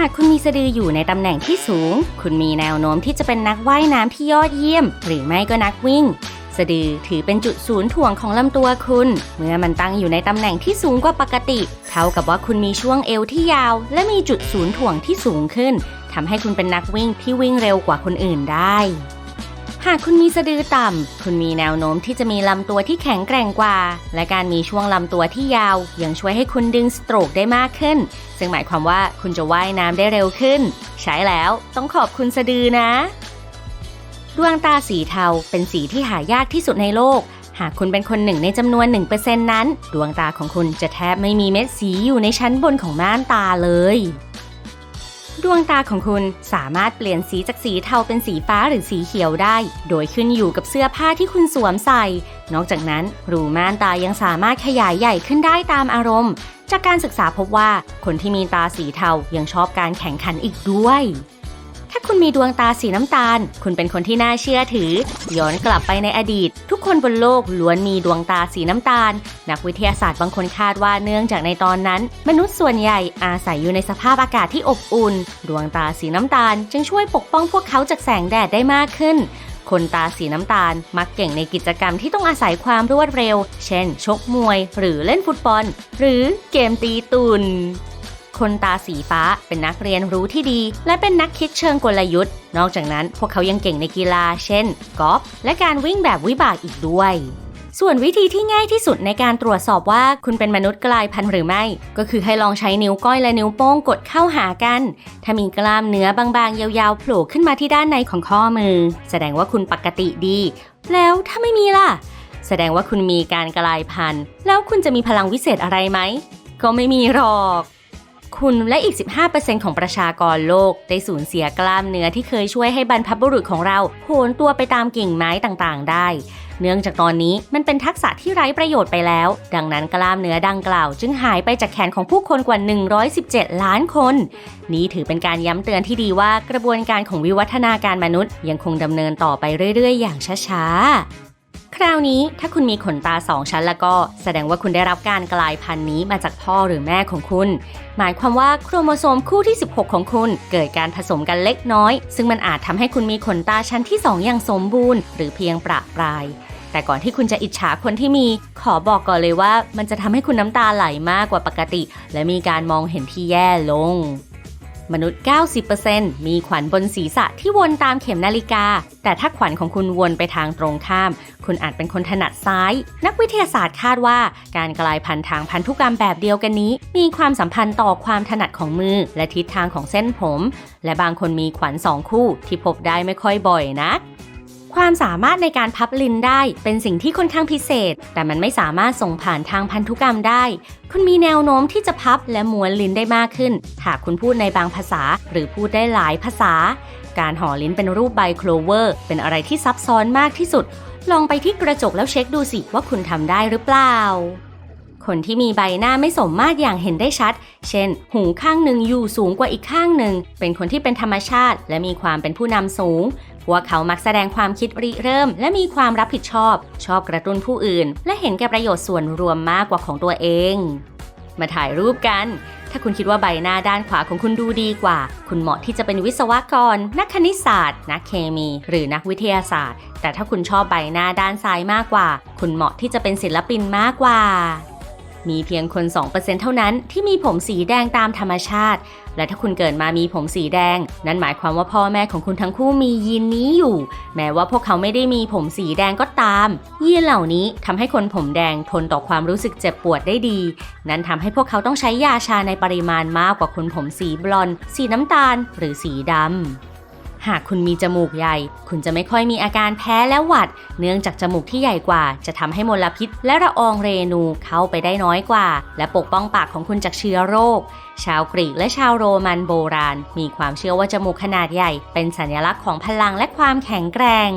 ากคุณมีสะดืออยู่ในตำแหน่งที่สูง คุณมีแนวโน้มที่จะเป็นนักว่ายน้ำที่ยอดเยี่ยม หรือไม่ก็นักวิ่ง สะดือถือเป็นจุดศูนย์ถ่วงของลำตัวคุณ เมื่อมันตั้งอยู่ในตำแหน่งที่สูงกว่าปกติ เท่ากับว่าคุณมีช่วงเอวที่ยาว และมีจุดศูนย์ถ่วงที่สูงขึ้นทำให้คุณเป็นนักวิ่งที่วิ่งเร็วกว่าคนอื่นได้ หากคุณมีสะดือต่ำ คุณมีแนวโน้มที่จะมีลำตัวที่แข็งแกร่งกว่า และการมีช่วงลำตัวที่ยาว ยังช่วยให้คุณดึงสโตรกได้มากขึ้น ซึ่งหมายความว่าคุณจะว่ายน้ำได้เร็วขึ้น ใช้แล้วต้องขอบคุณสะดือนะ ดวงตาสีเทาเป็นสีที่หายากที่สุดในโลก หากคุณเป็นคนหนึ่งในจำนวน 1%นั้น ดวงตาของคุณจะแทบไม่มีเม็ดสีอยู่ในชั้นบนของม่านตาเลย ดวงตาของคุณสามารถเปลี่ยนสีจากสีเทาเป็นสีฟ้าหรือสีเขียวได้ โดยขึ้นอยู่กับเสื้อผ้าที่คุณสวมใส่ นอกจากนั้นรูม่านตายังสามารถขยายใหญ่ขึ้นได้ตามอารมณ์ จากการศึกษาพบว่าคนที่มีตาสีเทายังชอบการแข่งขันอีกด้วย ถ้าคุณมีดวงตาสีน้ำตาล คุณเป็นคนที่น่าเชื่อถือ ย้อนกลับไปในอดีต ทุกคนบนโลกล้วนมีดวงตาสีน้ำตาล นักวิทยาศาสตร์บางคนคาดว่าเนื่องจากในตอนนั้น มนุษย์ส่วนใหญ่อาศัยอยู่ในสภาพอากาศที่อบอุ่น ดวงตาสีน้ำตาล จึงช่วยปกป้องพวกเขาจากแสงแดดได้มากขึ้นคนตาสีน้ำตาล มักเก่งในกิจกรรมที่ต้องอาศัยความรวดเร็ว เช่น ชกมวย หรือเล่นฟุตบอล หรือเกมตีตุน คนตาสีฟ้า เป็นนักเรียนรู้ที่ดี และเป็นนักคิดเชิงกลยุทธ์ นอกจากนั้นพวกเขายังเก่งในกีฬา เช่นกอล์ฟและการวิ่งแบบวิบากอีกด้วยส่วนวิธีที่ง่ายที่สุดในการตรวจสอบว่าคุณเป็นมนุษย์กลายพันธุ์หรือไม่ ก็คือให้ลองใช้นิ้วก้อยและนิ้วโป้งกดเข้าหากัน ถ้ามีกล้ามเนื้อบางๆ ยาวๆโผล่ขึ้นมาที่ด้านในของข้อมือ แสดงว่าคุณปกติดี แล้วถ้าไม่มีล่ะ แสดงว่าคุณมีการกลายพันธุ์ แล้วคุณจะมีพลังวิเศษอะไรไหม ก็ไม่มีหรอก คุณและอีก 15%ของประชากรโลก ได้สูญเสียกล้ามเนื้อที่เคยช่วยให้บรรพบุรุษของเราโหนตัวไปตามกิ่งไม้ต่างๆ ได้ เนื่องจากตอนนี้มันเป็นทักษะที่ไร้ประโยชน์ไปแล้ว ดังนั้นกล้ามเนื้อดังกล่าว จึงหายไปจากแขนของผู้คนกว่า 117 ล้านคน นี้ถือเป็นการย้ำเตือนที่ดีว่ากระบวนการของวิวัฒนาการมนุษย์ ยังคงดำเนินต่อไปเรื่อย ๆ อย่างช้าๆ คราวนี้ถ้าคุณมีขนตาสองชั้นแล้วก็แสดงว่าคุณได้รับการกลายพันธุ์นี้มาจากพ่อหรือแม่ของคุณ หมายความว่าโครโมโซมคู่ที่ 16 ของคุณ เกิดการผสมกันเล็กน้อย ซึ่งมันอาจทำให้คุณมีขนตาชั้นที่ 2 อย่างสมบูรณ์หรือเพียงประปราย แต่ก่อนที่คุณจะอิจฉาคนที่มี ขอบอกก่อนเลยว่า มันจะทำให้คุณน้ำตาไหลมากกว่าปกติ และมีการมองเห็นที่แย่ลง มนุษย์ 90%มีขวัญบนศีรษะที่วนตามเข็มนาฬิกา แต่ถ้าขวัญของคุณวนไปทางตรงข้าม คุณอาจเป็นคนถนัดซ้าย นักวิทยาศาสตร์คาดว่า การกลายพันธุ์ทางพันธุกรรมแบบเดียวกันนี้ มีความสัมพันธ์ต่อความถนัดของมือ และทิศทางของเส้นผม และบางคนมีขวัญสองคู่ที่พบได้ไม่ค่อยบ่อยนัก ความสามารถในการพับลิ้นได้เป็นสิ่งที่ค่อนข้างพิเศษ แต่มันไม่สามารถส่งผ่านทางพันธุกรรมได้ คุณมีแนวโน้มที่จะพับและม้วนลิ้นได้มากขึ้น หากคุณพูดในบางภาษา หรือพูดได้หลายภาษา การห่อลิ้นเป็นรูปใบโคลเวอร์ เป็นอะไรที่ซับซ้อนมากที่สุด ลองไปที่กระจกแล้วเช็คดูสิว่าคุณทำได้หรือเปล่าคนที่มีใบหน้าไม่สมมาตรอย่างเห็นได้ชัด เช่น หูข้างหนึ่งอยู่สูงกว่าอีกข้างหนึ่ง เป็นคนที่เป็นธรรมชาติ และมีความเป็นผู้นำสูง วกเขามักแสดงความคิดริเริ่ม และมีความรับผิดชอบ ชอบกระตุ้นผู้อื่น และเห็นแก่ประโยชน์ส่วนรวมมากกว่าของตัวเอง มาถ่ายรูปกัน ถ้าคุณคิดว่าใบหน้าด้านขวาของคุณดูดีกว่า คุณเหมาะที่จะเป็นวิศวกร นักคณิตศาสตร์ นักเคมี หรือนักวิทยาศาสตร์ แต่ถ้าคุณชอบใบหน้าด้านซ้ายมากกว่า คุณเหมาะที่จะเป็นศิลปินมากกว่า มีเพียงคน 2%เท่านั้นที่มีผมสีแดงตามธรรมชาติ และถ้าคุณเกิดมามีผมสีแดง นั่นหมายความว่าพ่อแม่ของคุณทั้งคู่มียีนนี้อยู่ แม้ว่าพวกเขาไม่ได้มีผมสีแดงก็ตาม ยีนเหล่านี้ทำให้คนผมแดงทนต่อความรู้สึกเจ็บปวดได้ดี นั่นทำให้พวกเขาต้องใช้ยาชาในปริมาณมากกว่าคนผมสีบลอนด์สีน้ำตาล หรือสีดำ หากคุณมีจมูกใหญ่ คุณจะไม่ค่อยมีอาการแพ้และหวัด เนื่องจากจมูกที่ใหญ่กว่า จะทำให้มลพิษ และละอองเรนูเข้าไปได้น้อยกว่า และปกป้องปากของคุณจากเชื้อโรค ชาวกรีกและชาวโรมันโบราณ มีความเชื่อว่าจมูกขนาดใหญ่ เป็นสัญลักษณ์ของพลังและความแข็งแกร่ง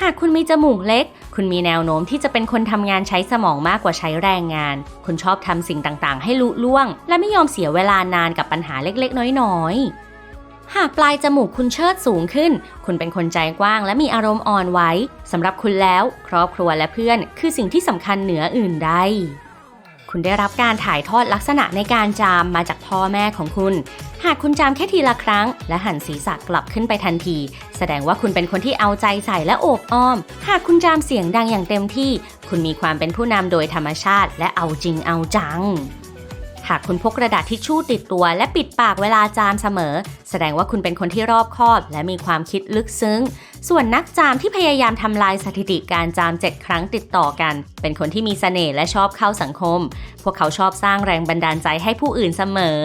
หากคุณมีจมูกเล็ก คุณมีแนวโน้มที่จะเป็นคนทำงานใช้สมองมากกว่าใช้แรงงาน คุณชอบทำสิ่งต่างๆ ให้ลุล่วง และไม่ยอมเสียเวลานานกับปัญหาเล็กๆ น้อยๆ หากปลายจมูกคุณเชิดสูงขึ้น คุณเป็นคนใจกว้างและมีอารมณ์อ่อนไหวสำหรับคุณแล้ว ครอบครัวและเพื่อน คือสิ่งที่สำคัญเหนืออื่นใดคุณได้รับการถ่ายทอดลักษณะในการจามมาจากพ่อแม่ของคุณ หากคุณจามแค่ทีละครั้ง และหันศีรษะกลับขึ้นไปทันที แสดงว่าคุณเป็นคนที่เอาใจใส่และโอบอ้อม หากคุณจามเสียงดังอย่างเต็มที่ คุณมีความเป็นผู้นำโดยธรรมชาติและเอาจริงเอาจัง หากคุณพกกระดาษทิชชู่ติดตัว และปิดปากเวลาจามเสมอ แสดงว่าคุณเป็นคนที่รอบคอบ และมีความคิดลึกซึ้ง ส่วนนักจามที่พยายามทำลายสถิติการจาม 7 ครั้งติดต่อกัน เป็นคนที่มีเสน่ห์และชอบเข้าสังคม พวกเขาชอบสร้างแรงบันดาลใจให้ผู้อื่นเสมอ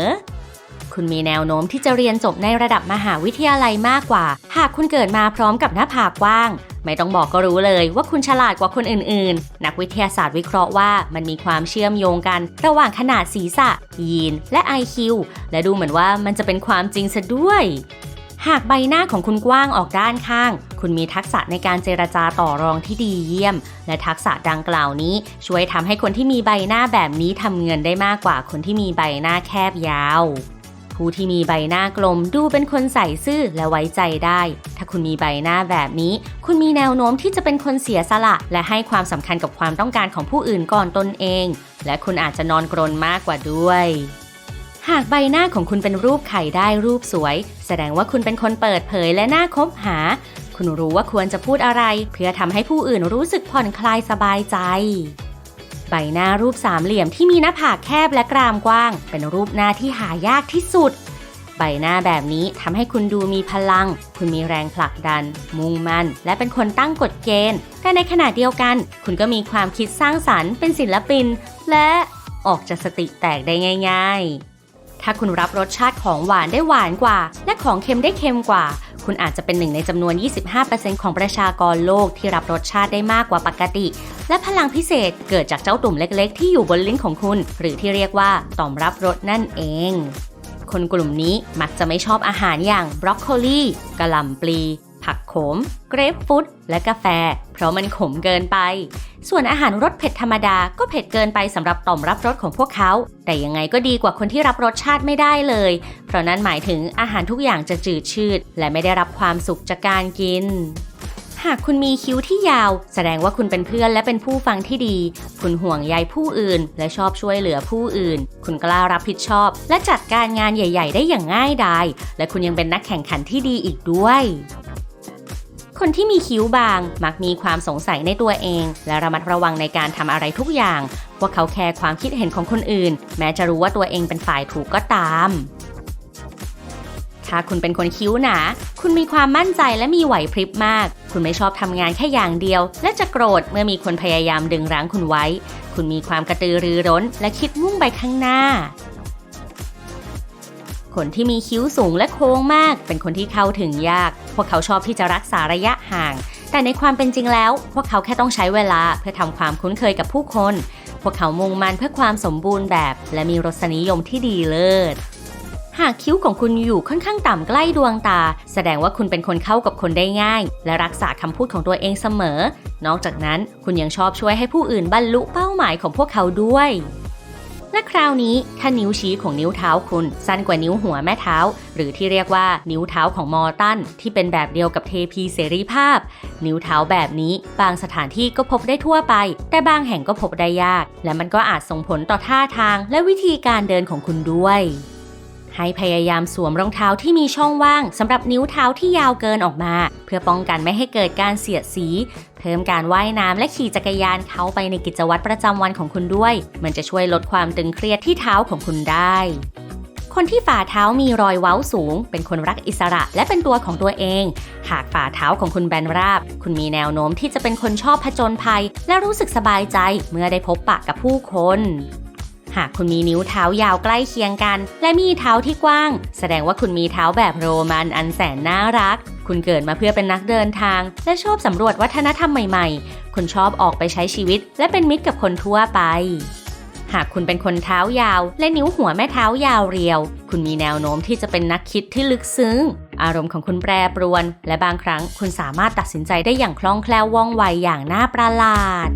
คุณมีแนวโน้มที่จะเรียนจบในระดับมหาวิทยาลัยมากกว่า หากคุณเกิดมาพร้อมกับหน้าผากกว้าง ไม่ต้องบอกก็รู้เลยว่าคุณฉลาดกว่าคนอื่นๆ นักวิทยาศาสตร์วิเคราะห์ว่ามันมีความเชื่อมโยงกัน ระหว่างขนาดศีรษะ ยีน และ IQ และดูเหมือนว่ามันจะเป็นความจริงซะด้วย หากใบหน้าของคุณกว้างออกด้านข้าง คุณมีทักษะในการเจรจาต่อรองที่ดีเยี่ยม และทักษะดังกล่าวนี้ ช่วยทำให้คนที่มีใบหน้าแบบนี้ทำเงินได้มากกว่าคนที่มีใบหน้าแคบยาว ผู้ที่มีใบหน้ากลมดูเป็นคนใส่ซื่อและไว้ใจได้ ถ้าคุณมีใบหน้าแบบนี้ คุณมีแนวโน้มที่จะเป็นคนเสียสละ และให้ความสำคัญกับความต้องการของผู้อื่นก่อนตนเอง และคุณอาจจะนอนกรนมากกว่าด้วย หากใบหน้าของคุณเป็นรูปไข่ได้รูปสวย แสดงว่าคุณเป็นคนเปิดเผยและน่าคบหา คุณรู้ว่าควรจะพูดอะไร เพื่อทำให้ผู้อื่นรู้สึกผ่อนคลายสบายใจ ใบหน้ารูปสามเหลี่ยมที่มีหน้าผากแคบและกรามกว้าง เป็นรูปหน้าที่หายากที่สุด ใบหน้าแบบนี้ทำให้คุณดูมีพลัง คุณมีแรงผลักดัน มุ่งมั่น และเป็นคนตั้งกฎเกณฑ์ แต่ในขณะเดียวกัน คุณก็มีความคิดสร้างสรรค์เป็นศิลปิน และออกจากสติแตกได้ง่าย ๆ ถ้าคุณรับรสชาติของหวานได้หวานกว่า และของเค็มได้เค็มกว่า คุณอาจจะเป็นหนึ่งในจำนวน 25%ของประชากรโลกที่รับรสชาติได้มากกว่าปกติ และพลังพิเศษเกิดจากเจ้าตุ่มเล็กๆ ที่อยู่บนลิ้นของคุณ หรือที่เรียกว่าต่อมรับรสนั่นเอง คนกลุ่มนี้มักจะไม่ชอบอาหารอย่างบรอกโคลีกะหล่ำปลี ผักโขม เกรปฟรุตและกาแฟ เพราะมันขมเกินไป ส่วนอาหารรสเผ็ดธรรมดาก็เผ็ดเกินไปสำหรับต่อมรับรสของพวกเขา แต่ยังไงก็ดีกว่าคนที่รับรสชาติไม่ได้เลย เพราะนั้นหมายถึงอาหารทุกอย่างจะจืดชืด และไม่ได้รับความสุขจากการกินหากคุณมีคิ้วที่ยาว แสดงว่าคุณเป็นเพื่อนและเป็นผู้ฟังที่ดี คุณห่วงใยผู้อื่น และชอบช่วยเหลือผู้อื่น คุณกล้ารับผิดชอบ และจัดการงานใหญ่ ๆ ได้อย่างง่ายดาย และคุณยังเป็นนักแข่งขันที่ดีอีกด้วย คนที่มีคิ้วบาง มักมีความสงสัยในตัวเอง และระมัดระวังในการทำอะไรทุกอย่าง พวกเขาแคร์ความคิดเห็นของคนอื่น แม้จะรู้ว่าตัวเองเป็นฝ่ายถูกก็ตามถ้าคุณเป็นคนคิ้วหนา คุณมีความมั่นใจและมีไหวพริบมาก คุณไม่ชอบทำงานแค่อย่างเดียว และจะโกรธเมื่อมีคนพยายามดึงรั้งคุณไว้ คุณมีความกระตือรือร้น และคิดมุ่งไปข้างหน้า คนที่มีคิ้วสูงและโค้งมาก เป็นคนที่เข้าถึงยาก พวกเขาชอบที่จะรักษาระยะห่าง แต่ในความเป็นจริงแล้ว พวกเขาแค่ต้องใช้เวลาเพื่อทำความคุ้นเคยกับผู้คน พวกเขามุ่งมันเพื่อความสมบูรณ์แบบ และมีรสนิยมที่ดีเลิศหากคิ้วของคุณอยู่ค่อนข้างต่ำใกล้ดวงตา แสดงว่าคุณเป็นคนเข้ากับคนได้ง่าย และรักษาคำพูดของตัวเองเสมอ นอกจากนั้นคุณยังชอบช่วยให้ผู้อื่นบรรลุเป้าหมายของพวกเขาด้วย และคราวนี้ถ้านิ้วชี้ของนิ้วเท้าคุณ สั้นกว่านิ้วหัวแม่เท้า หรือที่เรียกว่านิ้วเท้าของมอร์ตันที่เป็นแบบเดียวกับเทพีเสรีภาพ นิ้วเท้าแบบนี้ บางสถานที่ก็พบได้ทั่วไป แต่บางแห่งก็พบได้ยาก และมันก็อาจส่งผลต่อท่าทางและวิธีการเดินของคุณด้วย ให้พยายามสวมรองเท้าที่มีช่องว่างสำหรับนิ้วเท้าที่ยาวเกินออกมา เพื่อป้องกันไม่ให้เกิดการเสียดสี เพิ่มการว่ายน้ำและขี่จักรยานเข้าไปในกิจวัตรประจำวันของคุณด้วย มันจะช่วยลดความตึงเครียดที่เท้าของคุณได้คนที่ฝ่าเท้ามีรอยเว้าสูง เป็นคนรักอิสระและเป็นตัวของตัวเอง หากฝ่าเท้าของคุณแบนราบ คุณมีแนวโน้มที่จะเป็นคนชอบผจญภัย และรู้สึกสบายใจเมื่อได้พบปะกับผู้คน หากคุณมีนิ้วเท้ายาวใกล้เคียงกัน และมีเท้าที่กว้าง แสดงว่าคุณมีเท้าแบบโรมันอันแสนน่ารัก คุณเกิดมาเพื่อเป็นนักเดินทาง และชอบสำรวจวัฒนธรรมใหม่ๆ คุณชอบออกไปใช้ชีวิต และเป็นมิตรกับคนทั่วไปหากคุณเป็นคนเท้ายาว และนิ้วหัวแม่เท้ายาวเรียว คุณมีแนวโน้มที่จะเป็นนักคิดที่ลึกซึ้ง อารมณ์ของคุณแปรปรวน และบางครั้งคุณสามารถตัดสินใจได้อย่างคล่องแคล่วว่องไวอย่างน่าประหลาด